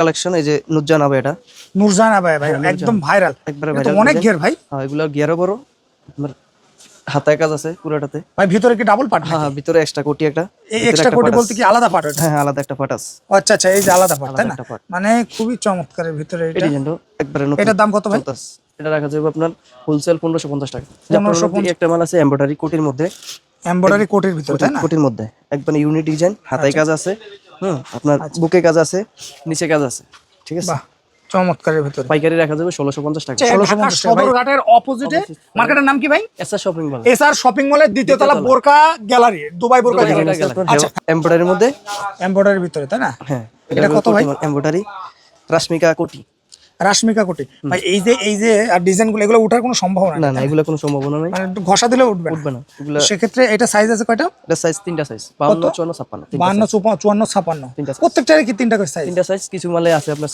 Collection এই যে নুরজান এটা। নুরজানা ভাই ভাই হ্যাঁ, একদম ভাইরাল একবারে viral অনেক। ঘের ভাই। হ্যাঁ এগুলো গিয়ারও বড়। আপনার হাতায় কাজ আছে পুরোটাতে। ভাই ভিতরে কি ডাবল পার্ট হ্যাঁ হ্যাঁ ভিতরে এক্সট্রা কোটি একটা। এই এক্সট্রা কোটি বলতে কি আলাদা পার্ট হ্যাঁ হ্যাঁ আলাদা একটা পাট আছে। আচ্ছা আচ্ছা এই যে আলাদা পার্ট তাই না? মানে খুবই চমৎকারের ভিতরে এটা। ডিজাইনটা একবারে নতুন। এটার দাম কত ভাই? এটা রাখা যাবে আপনার হোলসেল পনেরোশো পঞ্চাশ টাকা। 1550 একটা মাল আছে এমব্রয়ডারি কোটির মধ্যে। এমব্রয়ডারি কোটের ভিতরে তাই না? কোটির মধ্যে। একবার ইউনিক ডিজাইন হাতায় আচ্ছা। কাজ আছে। হুম আপনার বুকে কাজ আছে নিচে কাজ আছে ঠিক আছে? চমৎকারের ভিতরে। পাইকারি রাখা যাবে টাকা। সদরঘাটের অপোজিটে মার্কেটের নাম কি ভাই? SR shopping mall SR shopping মলের দ্বিতীয় তলা বোরকা গ্যালারি দুবাই বোরকা গ্যালারি আচ্ছা। এমব্রয়ডারির মধ্যে। এমব্রয়ডারির ভিতরে তাই না? হ্যাঁ এটা কত ভাই? এমব্রয়ডারি রাশমিকা কোটি রাশমিকা কোটি। ভাই এই যে এই যে ডিজাইনগুলো এগুলো ওঠার কোনো সম্ভাবনা না না এগুলো কোনো সম্ভাবনা নাই। মানে একটু ঘষা দিলে উঠবে উঠবে না। এগুলো সেক্ষেত্রে এটা সাইজ আছে কয়টা? এটা সাইজ তিনটা সাইজ বাউন্ন চুয়ান্ন ছাপ্পান্ন। তিনটা বান্ন চুয়ান্ন ছাপান্ন তিনটা size। প্রত্যেকটারে কি তিনটা করে সাইজ তিনটা সাইজ কিছু মালে আছে আপনার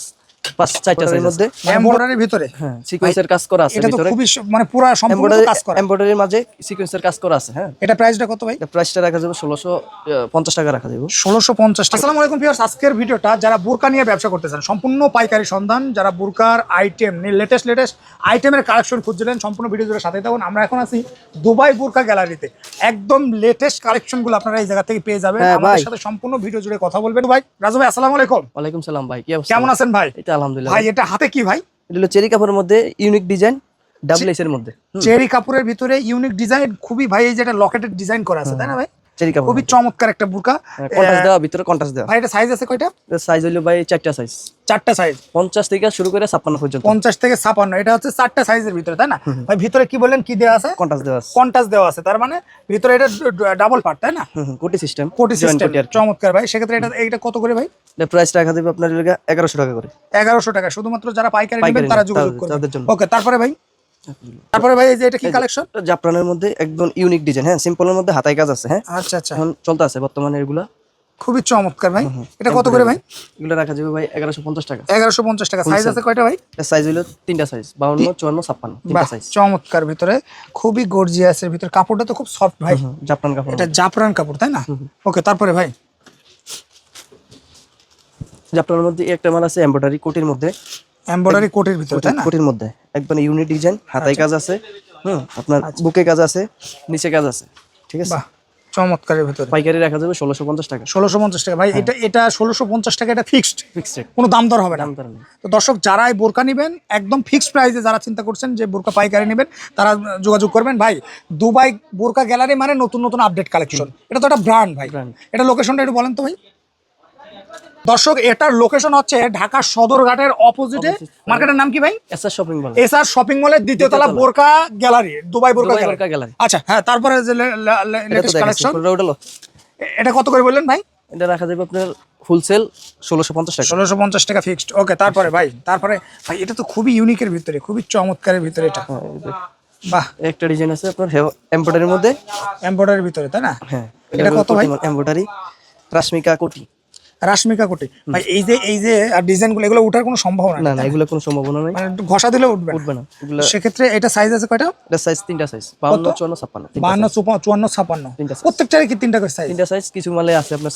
পাঁচ চারটা সাইজের মধ্যে? এমব্রয়ডারির ভিতরে। হ্যাঁ সিকোয়েন্সের কাজ করা আছে এটা তো খুবই মানে পুরো সম্পূর্ণ কাজ করা। এমব্রয়ডারির মাঝে সিকোয়েন্সের কাজ করা আছে হ্যাঁ। এটা প্রাইসটা কত ভাই? প্রাইসটা রাখা যাবে ষোলোশো পঞ্চাশ টাকা রাখা যাবে। ষোলোশো পঞ্চাশ আসসালামু আলাইকুম ভিউয়ার্স আজকের ভিডিওটা যারা বোরকা নিয়ে ব্যবসা করতে চান সম্পূর্ণ পাইকারি সন্ধান যারা বোরকার আইটেম লেটেস্ট লেটেস্ট আইটেমের কালেকশন খুঁজছিলেন সম্পূর্ণ ভিডিও জুড়ে সাথে থাকুন। আমরা এখন আছি দুবাই বোরকা গ্যালারিতে। একদম লেটেস্ট কালেকশনগুলো আপনারা এই জায়গা থেকে পেয়ে যাবেন। হ্যাঁ, আমাদের সাথে সম্পূর্ণ ভিডিও জুড়ে কথা বলবেন। ভাই রাজু ভাই আসসালামু আলাইকুম। ওয়ালাইকুম সালাম ভাই কি অবস্থা? কেমন আছেন ভাই? এটা আলহামদুলিল্লাহ। ভাই এটা হাতে কি ভাই? এটা হলো চেরি কাপড়ের মধ্যে ইউনিক ডিজাইন ডাবল এস এর মধ্যে। চেরি কাপড়ের ভিতরে ইউনিক ডিজাইন খুবই ভাই এই যেটা লকেটের ডিজাইন করা আছে তাই না ভাই? খুবই চমৎকার একটা বুরকা। কন্টাস দেওয়া ভিতরে কন্টাস দেওয়া। ভাই এটা সাইজ আছে কয়টা? সাইজ হইল ভাই চারটা সাইজ চারটা সাইজ পঞ্চাশ থেকে শুরু করে ছাপ্পান্ন পর্যন্ত। পঞ্চাশ থেকে ছাপান্ন এটা হচ্ছে চারটা সাইজের ভিতরে তাই না? ভাই ভিতরে কি বললেন কি দেওয়া আছে? কন্টাস দেওয়া আছে। কন্টাস দেওয়া আছে তার মানে ভিতরে এটা ডাবল পার্ট তাই না? কোটি সিস্টেম কোটি সিস্টেম চমৎকার ভাই। সেক্ষেত্রে এটা এটা কত করে ভাই? এটা প্রাইস রাখা দেবে আপনার এগারোশো টাকা করে। এগারোশো টাকা শুধুমাত্র যারা পাইকারি নেবেন তারা যোগাযোগ করবে ওকে তারপরে ভাই? তারপরে ভাই এই যে এটা কি কালেকশন জাফরানের মধ্যে একদম ইউনিক ডিজাইন হ্যাঁ সিম্পলের মধ্যে হাতায় কাজ আছে হ্যাঁ। আচ্ছা আচ্ছা। এখন চলতে আছে বর্তমানে এগুলা। খুবই চমৎকার ভাই। এটা কত করে ভাই? এগুলো রাখা যাবে ভাই এগারোশো পঞ্চাশ টাকা। এগারোশো পঞ্চাশ টাকা। সাইজ আছে কয়টা ভাই? সাইজ হইল তিনটা সাইজ বাউন্ন চুয়ান্ন ছাপ্পান্ন সাইজ চমৎকার ভিতরে। খুবই গর্জিয়াসের ভিতরে। কাপড়টা তো খুব সফট ভাই। জাফরান কাপড়। এটা জাফরান কাপড় তাই না? ওকে তারপরে ভাই। জাফরানের মধ্যে একটা মাল আছে এমব্রয়ডারি কোটির মধ্যে। এমব্রয়ডারি কোটের ভিতরে তাই না? কোটির মধ্যে। একদম ইউনিক ডিজাইন হাতায় কাজ আছে হুম আপনার আচ্ছা। বুকে কাজ আছে নিচে কাজ আছে ঠিক আছে? চমৎকারের ভিতরে। পাইকারি রাখা যাবে ষোলোশো পঞ্চাশ টাকা। ষোলোশো পঞ্চাশ টাকা। ভাই এটা এটা ষোলোশো পঞ্চাশ টাকা এটা ফিক্সড ফিক্সড কোনো দাম দর হবে না। তো দর্শক যারা এই বোরকা নেবেন একদম ফিক্সড প্রাইসে যারা চিন্তা করছেন যে বোরকা পাইকারি নেবেন তারা যোগাযোগ করবেন। ভাই দুবাই বোরকা গ্যালারি মানে নতুন নতুন আপডেট কালেকশন এটা তো একটা ব্র্যান্ড ভাই। এটা লোকেশনটা একটু বলেন তো ভাই। দর্শক এটার লোকেশন হচ্ছে ঢাকা সদরঘাটের অপোজিটে মার্কেটের নাম কি ভাই? SR shopping mall. SR shopping মলের দ্বিতীয় তলা বোরকা গ্যালারি দুবাই বোরকা গ্যালারি। আচ্ছা হ্যাঁ তারপরে যে এটা লেটেস্ট কালেকশন এটা কত করে বললেন ভাই? এটা রাখা যাবে আপনার হোলসেল ষোলোশো পঞ্চাশ টাকা। ষোলোশো পঞ্চাশ টাকা ফিক্সড ওকে তারপরে ভাই তারপরে ভাই এটা তো খুবই ইউনিকের ভিতরে খুবই চমৎকারের ভিতরে এটা। হ্যাঁ, বাহ। একটা ডিজাইন আছে আপনার এমব্রয়ডারির মধ্যে। এমব্রয়ডারির ভিতরে তাই না? হ্যাঁ এটা কত ভাই? এমব্রয়ডারি রাশমিকা কোটি। রাশমিকা কোটি। ভাই এই যে এই যে ডিজাইনগুলো এগুলো উঠার কোনো সম্ভাবনা না না এগুলো কোনো সম্ভাবনা নেই। মানে একটু ঘষা দিলে উঠবে। উঠবে না। সেক্ষেত্রে এটা সাইজ আছে কয়টা? এটা সাইজ তিনটা সাইজ বাউন্ন চুয়ান্ন ছাপ্পান্ন তিনটা বান্ন চুয়ান্ন ছাপান্ন তিনটা size। প্রত্যেকটারে কি তিনটা করে সাইজ তিনটা সাইজ কিছু মালে আছে আপনার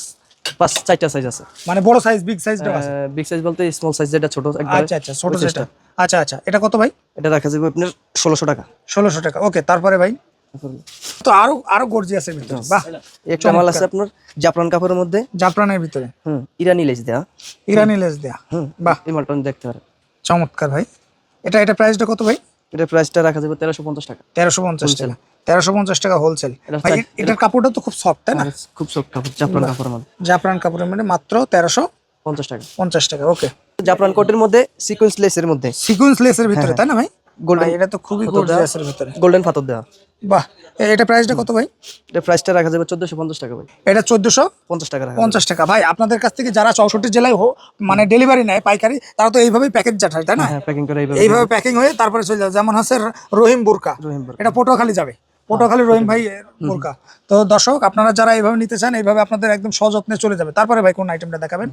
পাঁচ চারটা সাইজ আছে। মানে বড় সাইজ বিগ সাইজটা আছে? বিগ সাইজ বলতে স্মল সাইজ যেটা ছোট একবার আচ্ছা আচ্ছা ছোট যেটা আচ্ছা আচ্ছা এটা কত ভাই? এটা রাখা যাবে আপনার ষোলোশো টাকা। ষোলোশো টাকা ওকে তারপরে ভাই? তো আরও আরও গর্জিয়াসের ভিতরে। বাহ একটা মাল আছে আপনার জাফরান কাপড়ের মধ্যে? জাফরানের ভিতরে। হুম ইরানি লেস দেয়া। ইরানি লেস দেয়া। হুম বাহ। এই মালটা দেখতে পারেন। চমৎকার ভাই। এটা এটা প্রাইসটা কত ভাই? এটা প্রাইসটা রাখা যাবে তেরোশো পঞ্চাশ টাকা। তেরোশো পঞ্চাশ টাকা। তেরোশো পঞ্চাশ টাকা হোলসেল ভাই এটার কাপড়টা তো খুব সফট তাই না? খুব সফট কাপড় জাফরান কাপড়ের মধ্যে জাফরান কাপড়ের মানে মাত্র তেরোশো পঞ্চাশ টাকা। পঞ্চাশ টাকা ওকে। জাফরান কোটের মধ্যে সিকোয়েন্স লেসের মধ্যে। সিকুয়েন্স লেসের ভিতরে তাই না ভাই? ভাই, এটা তো খুবই ভিতরে। গোল্ডেন ফাতর দেওয়া বাহ এটা প্রাইসটা কত ভাই? এটা প্রাইসটা রাখা যাবে চোদ্দশো পঞ্চাশ টাকা ভাই। এটা চোদ্দশো পঞ্চাশ টাকা পঞ্চাশ টাকা। ভাই আপনাদের কাছ থেকে যারা চৌষট্টি জেলায় হো মানে ডেলিভারি নেয় পাইকারি তারা তো এইভাবেই প্যাকেজ জাঠায় তাই না? প্যাকিং করে এইভাবে প্যাকিং হয়ে তারপরে চলে যাবে। যেমন হচ্ছে রহিম বুরকা। রহিম। এটা পটুয়াখালী যাবে। পটুয়াখালী রহিম ভাই বুরকা। তো দর্শক আপনারা যারা এইভাবে নিতে চান এইভাবে আপনাদের একদম সযত্নে চলে যাবে। তারপরে ভাই কোন আইটেমটা দেখাবেন?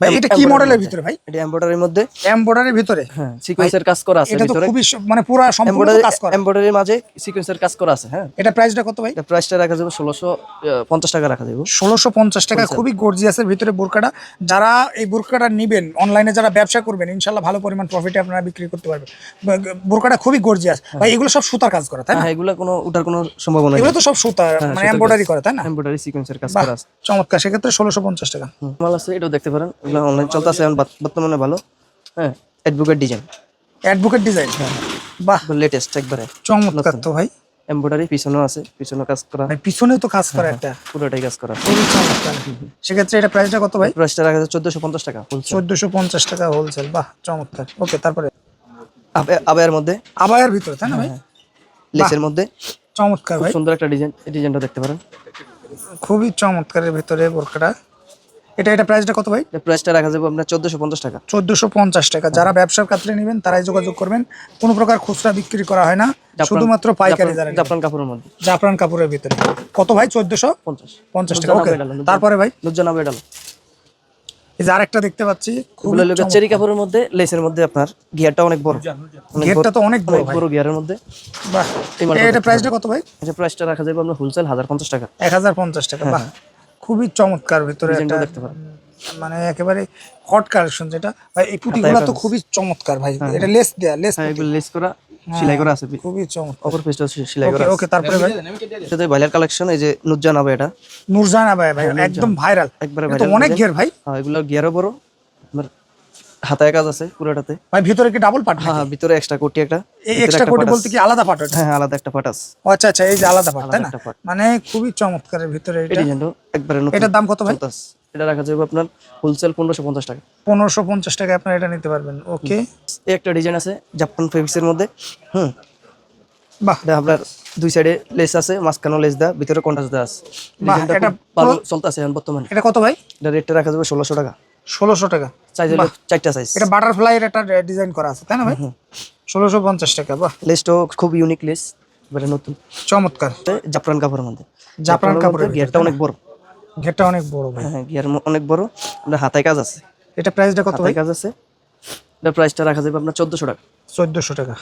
ভাই এটা কি মডেলের ভিতরে ভাই? এটা এমব্রয়ডারির মধ্যে। এমব্রয়ডারির ভিতরে? হ্যাঁ সিকোয়েন্সের কাজ করা আছে এটা তো খুবই মানে পুরো সম্পূর্ণ কাজ করা। এমব্রয়ডারির মাঝে সিকোয়েন্সের কাজ করা আছে হ্যাঁ। এটা প্রাইসটা কত ভাই? এটা প্রাইসটা রাখা যাবে ষোলোশো পঞ্চাশ টাকা রাখা যাবে। টাকা খুবই গর্জিয়াসের ভিতরে বোরকাটা যারা এই বোরকাটা নিবেন অনলাইনে যারা ব্যবসা করবেন ইনশাল্লাহ ভালো পরিমাণ প্রফিটে আপনারা বিক্রি করতে পারবেন। বোরকাটা খুবই গর্জিয়াস ভাই এগুলো সব সুতার কাজ করা তাই না? হ্যাঁ এগুলো কোনো ওটার কোনো সম্ভাবনা নেই। এগুলো তো সব সুতা মানে এমব্রয়ডারি করে তাই না? এমব্রয়ডারি সিকোয়েন্সের কাজ করা আছে। চমৎকার। সেক্ষেত্রে ষোলোশো পঞ্চাশ টাকা। মাল আছে এটাও দেখতে পারেন। এগুলো অনলাইন চলতে আছে এখন বর্তমানে ভালো। হ্যাঁ অ্যাডভোকেট ডিজাইন অ্যাডভোকেট ডিজাইন বাহ। লেটেস্ট একবারে। চমৎকার তো ভাই। এমব্রয়ডারি পিছনেও আছে পিছনে কাজ করা। ভাই পিছনেও তো কাজ করা একটা। পুরোটাই কাজ করা। সেক্ষেত্রে এটা প্রাইসটা কত ভাই? প্রাইসটা রাখা যাবে চোদ্দোশো পঞ্চাশ টাকা। চোদ্দশো পঞ্চাশ টাকা হোলসেল বাহ চমৎকার। ওকে তারপরে? আবায়ের মধ্যে। আবায়ের ভিতরে তাই না ভাই? লেসের মধ্যে। চমৎকার ভাই। সুন্দর একটা ডিজাইন এই ডিজাইনটা দেখতে পারেন। খুবই চমৎকারের ভিতরে বোরকাটা এটা এটা প্রাইসটা কত ভাই? প্রাইসটা রাখা যাবে আপনার চোদ্দোশো পঞ্চাশ টাকা। চোদ্দশো পঞ্চাশ টাকা। যারা ব্যবসার ক্ষেত্রে নেবেন তারাই যোগাযোগ করবেন। কোনো প্রকার খুচরা বিক্রি করা হয় না। শুধুমাত্র পাইকারি যারা। জাপান কাপড়ের মধ্যে। জাফরান কাপড়ের ভিতরে। কত ভাই? চোদ্দশো? পঞ্চাশ। পঞ্চাশ টাকা। ওকে তারপরে ভাই? নামে ডালো এই যে আরেকটা দেখতে পাচ্ছি। খুব চেরি কাপড়ের মধ্যে লেসের মধ্যে আপনার গিয়ারটা অনেক বড়। বড়- তো অনেক বড় বড় গিয়ারের মধ্যে। বাহ। এটা প্রাইসটা কত ভাই? এটা প্রাইসটা রাখা যাবে আপনার হোলসেল হাজার পঞ্চাশ টাকা। এক হাজার পঞ্চাশ টাকা। বাহ। খুবই চমৎকার ভিতরে একটা দেখতে পারেন মানে একেবারে হট কালেকশন যেটা। ভাই এই পুঁতিগুলো তো খুবই চমৎকার ভাই। এটা লেস দেয়া লেস হ্যাঁ এগুলো লেস করা সেলাই করা আছে। খুবই চমৎকার। অপর পেজটা সেলাই করা ওকে তারপরে ভাই? এটাতে ভাইলার কালেকশন এই যে নুরজানা হবে এটা। নুরজানা ভাই ভাই একদম ভাইরাল একবারে তো ভাইরাল অনেক গিয়ার ভাই। হ্যাঁ এগুলো গিয়ারও বড়। হাতায় কাজ আছে পুরোটাতে। ভাই ভিতরে কি ডাবল হ্যাঁ হ্যাঁ, ভিতরে এক্সট্রা কোটি একটা। এই এক্সট্রা কোটি বলতে কি আলাদা পার্ট আছে। হ্যাঁ আলাদা একটা পাট আছে। আচ্ছা আচ্ছা এই যে আলাদা পার্ট তাই না? মানে খুবই চমৎকারের ভিতরে এটা। একবারে নতুন। এটার দাম কত ভাই? এটা রাখা যাবে আপনার হোলসেল পনেরোশো পঞ্চাশ টাকা। পনেরোশো পঞ্চাশ টাকা আপনারা এটা নিতে পারবেন। ওকে। এই একটা ডিজাইন আছে জাপান ফেব্রিক্সের মধ্যে। হুম। বাহ। এটা আপনার দুই সাইডে লেস আছে মাঝখানেও লেস দেওয়া ভিতরে কন্ট্রাস্ট দেওয়া আছে। এটা ভালো চলতেছে এখন বর্তমানে। এটা কত ভাই? এটা রেটটা রাখা যাবে ষোলোশো টাকা। ষোলোশো টাকা। সাইজ হলো চারটা সাইজ এটা বাটারফ্লাই এর একটা ডিজাইন করা আছে তাই না ভাই? ষোলোশো পঞ্চাশ টাকা বাহ। খুব ইউনিক লেস এবারে নতুন। চমৎকার। জাফরান কাপড়ের মধ্যে। জাফরান কাপড়ের গিয়ারটা অনেক বড়। ঘেরটা অনেক বড় ভাই। হ্যাঁ গিয়ার অনেক বড়। আপনার হাতায় কাজ আছে। এটা প্রাইসটা কত ভাই? কাজ আছে। এটা প্রাইসটা রাখা যাবে আপনার চোদ্দশো টাকা। চোদ্দশো টাকা।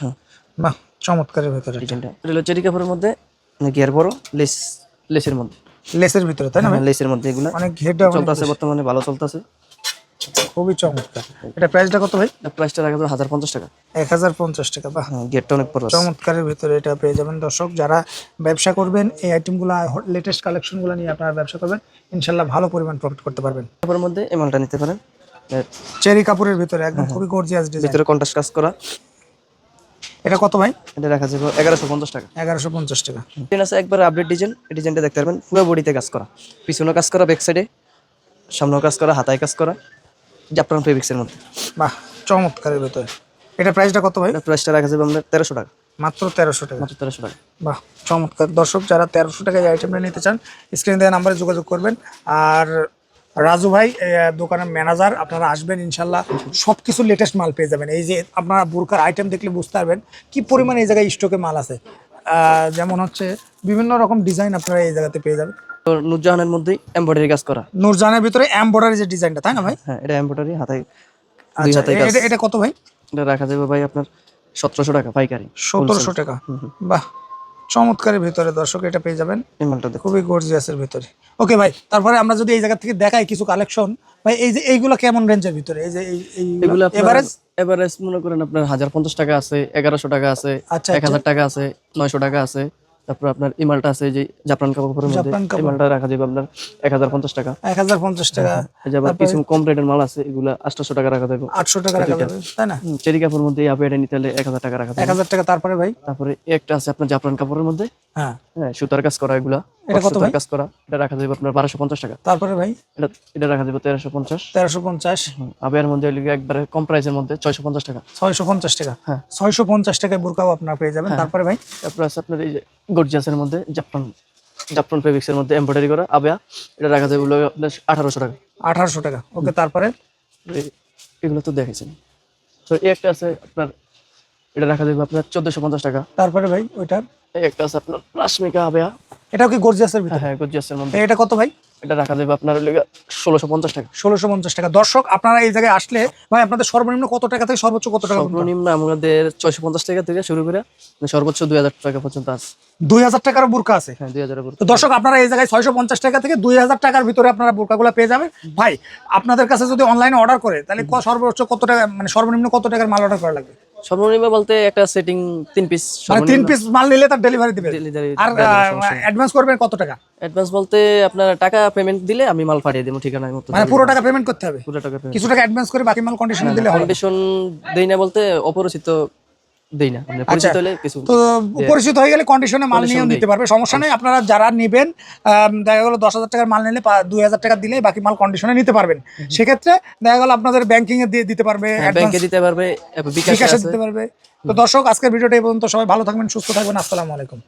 বাহ চমৎকারের ভিতরে ডিজাইনটা এটা হলো চেরি কাপড়ের মধ্যে গিয়ার বড় লেস লেসের মধ্যে। লেসের ভিতরে তাই না হ্যাঁ, লেসের মধ্যে এগুলো। অনেক ঘেরটা অনেক চলতেছে বর্তমানে ভালো চলতেছে। খুবই চমৎকার। এটা প্রাইসটা কত ভাই? প্রাইসটা রাখা যাবে হাজার পঞ্চাশ টাকা। এক হাজার পঞ্চাশ টাকা বাহ। হ্যাঁ গিয়ারটা অনেক বড় চমৎকারের ভিতরে এটা পেয়ে যাবেন দর্শক। যারা ব্যবসা করবেন এই আইটেমগুলো লেটেস্ট কালেকশনগুলো নিয়ে আপনারা ব্যবসা করবেন ইনশাল্লাহ ভালো পরিমাণ প্রফিট করতে পারবেন। কাপড়ের মধ্যে এই মালটা নিতে পারেন। চেরি কাপড়ের ভিতরে একদম খুবই গর্জিয়াস ডিজাইন ভিতরে কন্ট্রাস্ট কাজ করা। এটা কত ভাই? এটা রাখা যাবে এগারোশো পঞ্চাশ টাকা। এগারোশো পঞ্চাশ টাকা। ডিজাইন আছে একবার আপডেট ডিজাইন এই ডিজাইনটা দেখতে পারবেন পুরো বডিতে কাজ করা। পিছনেও কাজ করা ব্যাক সাইডে সামনেও কাজ করা হাতায় কাজ করা। জাপান ফেব্রিক্সের মধ্যে। বাহ চমৎকারের ভিতরে এটা প্রাইসটা কত ভাই? প্রাইসটা রাখা যাবে আপনার তেরোশো টাকা। মাত্র তেরোশো টাকা। মাত্র তেরোশো টাকা। বাহ চমৎকার। দর্শক যারা তেরোশো টাকায় এই আইটেমটা নিতে চান স্ক্রিন দেওয়া নাম্বারে যোগাযোগ করবেন। আর রাজু ভাই দোকানের ম্যানেজার আপনারা আসবেন ইনশাল্লাহ সব কিছু লেটেস্ট মাল পেয়ে যাবেন। এই যে আপনারা বুরকার আইটেম দেখলে বুঝতে পারবেন কি পরিমাণ এই জায়গায় স্টকে মাল আছে। যেমন হচ্ছে বিভিন্ন রকম ডিজাইন আপনারা এই জায়গাতে পেয়ে যাবেন। নুরজাহানের মধ্যেই এমব্রয়ডারি কাজ করা। নূরজানের ভিতরে এমব্রয়ডারি যে ডিজাইনটা তাই না ভাই? হ্যাঁ এটা এমব্রয়ডারি হাতায় দুই আচ্ছা কাজ। এটা এটা কত ভাই? এটা রাখা যাবে ভাই আপনার সতেরোশো টাকা পাইকারি সতেরোশো টাকা। বাহ চমৎকারের ভিতরে দর্শক এটা পেয়ে যাবেন। খুবই গর্জিয়াসের ভিতরে। ওকে ভাই তারপরে আমরা যদি এই জায়গা থেকে দেখাই কিছু কালেকশন ভাই এই যে এইগুলো কেমন রেঞ্জের ভিতরে? এই যে এই এইগুলো এভারেজ এভারেজ মনে করেন আপনার হাজার পঞ্চাশ টাকা আছে এগারোশো টাকা আছে আচ্ছা, এক হাজার টাকা আছে নয়শো টাকা আছে। তারপর আপনার ইমালটা আছে যে জাপান কাপড়ের মধ্যে। ইমালটা রাখা যাবে আপনার এক হাজার পঞ্চাশ টাকা। এক হাজার পঞ্চাশ টাকা। এই যে আবার কিছু কম রেটের মাল আছে এগুলা আটশোশো টাকা রাখা যাবে। আটশো টাকা রাখা যাবে তাই না? চেরি কাপড়ের মধ্যে আপে এটা নিতে হলে এক হাজার টাকা রাখা এক যাবে 1000 টাকা তারপরে ভাই? তারপরে একটা আছে আপনার জাপান কাপড়ের মধ্যে। হ্যাঁ। হ্যাঁ সুতার কাজ করা এগুলা। এটা কত সুতার কাজ করা এটা রাখা যাবে আপনার টাকা। তারপরে ভাই? এটা এটা রাখা যাবে তেরোশো পঞ্চাশ। তেরোশো পঞ্চাশ। আবের মধ্যে হলো একবারে কম প্রাইসের মধ্যে ছয়শো পঞ্চাশ টাকা। ছয়শো পঞ্চাশ টাকা। হ্যাঁ। ছয়শো পঞ্চাশ টাকায় বুরকাও আপনারা পেয়ে যাবেন। তারপরে ভাই? তারপর আছে আপনার এই যে গর্জিয়াসের মধ্যে জাপান জাপান ফেব্রিক্সের মধ্যে এমব্রয়ডারি করা। আবেয়া এটা রাখা যাবে আপনার আঠারোশো টাকা। আঠারোশো টাকা। ওকে তারপরে? এগুলো তো দেখেছেন। তো এই একটা আছে আপনার এটা রাখা যাবে আপনার চোদ্দশো পঞ্চাশ টাকা। তারপরে ভাই ওইটা এই একটা আছে আপনার রাশমিকা আবেয়া। এটাও কি গর্জিয়াসের ভিতরে? হ্যাঁ গর্জিয়াসের মধ্যে। এটা কত ভাই? এটা রাখা যাবে আপনার ষোলোশো পঞ্চাশ টাকা। ষোলোশো পঞ্চাশ টাকা। দর্শক আপনারা এই জায়গায় আসলে ভাই আপনাদের সর্বনিম্ন কত টাকা থেকে সর্বোচ্চ কত টাকা সর্বনিম্ন আমাদের ছয়শো পঞ্চাশ টাকা থেকে শুরু করে সর্বোচ্চ দুই হাজার টাকা পর্যন্ত আছে। দুই হাজার টাকার বোরকা আছে? হ্যাঁ দুই উপর তো দর্শক আপনারা এই জায়গায় ছয়শো পঞ্চাশ টাকা থেকে দুই হাজার টাকার ভিতরে আপনারা বোরকাগুলো পেয়ে যাবেন। ভাই আপনাদের কাছে যদি অনলাইনে অর্ডার করে তাহলে সর্বোচ্চ কত টাকা মানে সর্বনিম্ন কত টাকার মাল অর্ডার করা লাগবে? সর্বনিম্ন বলতে একটা সেটিং তিন পিস মানে তিন পিস মাল নিলে তার ডেলিভারি দিবে। ডেলিভারি আর। অ্যাডভান্স করবেন কত টাকা? অ্যাডভান্স বলতে আপনার টাকা পেমেন্ট দিলে আমি মাল পাঠিয়ে দেবো ঠিকানার মতো মানে পুরো টাকা পেমেন্ট করতে হবে? পুরো টাকা কিছু টাকা অ্যাডভান্স করে বাকি মাল কন্ডিশনে দিলে হবে। কন্ডিশন দেই না বলতে অপরিচিত দেই না। মানে পরিচিত হলে কিছু তো পরিচিত হয়ে গেলে কন্ডিশনে মাল নিয়েও নিতে পারবে সমস্যা নেই আপনারা যারা নেবেন দেখা গেলো দশ হাজার টাকার মাল নিলে দুই হাজার টাকা দিলে বাকি মাল কন্ডিশনে নিতে পারবেন। সেক্ষেত্রে দেখা গেলো আপনাদের ব্যাংকিং এ দিয়ে দিতে পারবে ব্যাংকে দিতে পারবে বিকাশে দিতে পারবে। তো দর্শক আজকের ভিডিওটা এই পর্যন্ত সবাই ভালো থাকবেন সুস্থ থাকবেন আসসালামু আলাইকুম।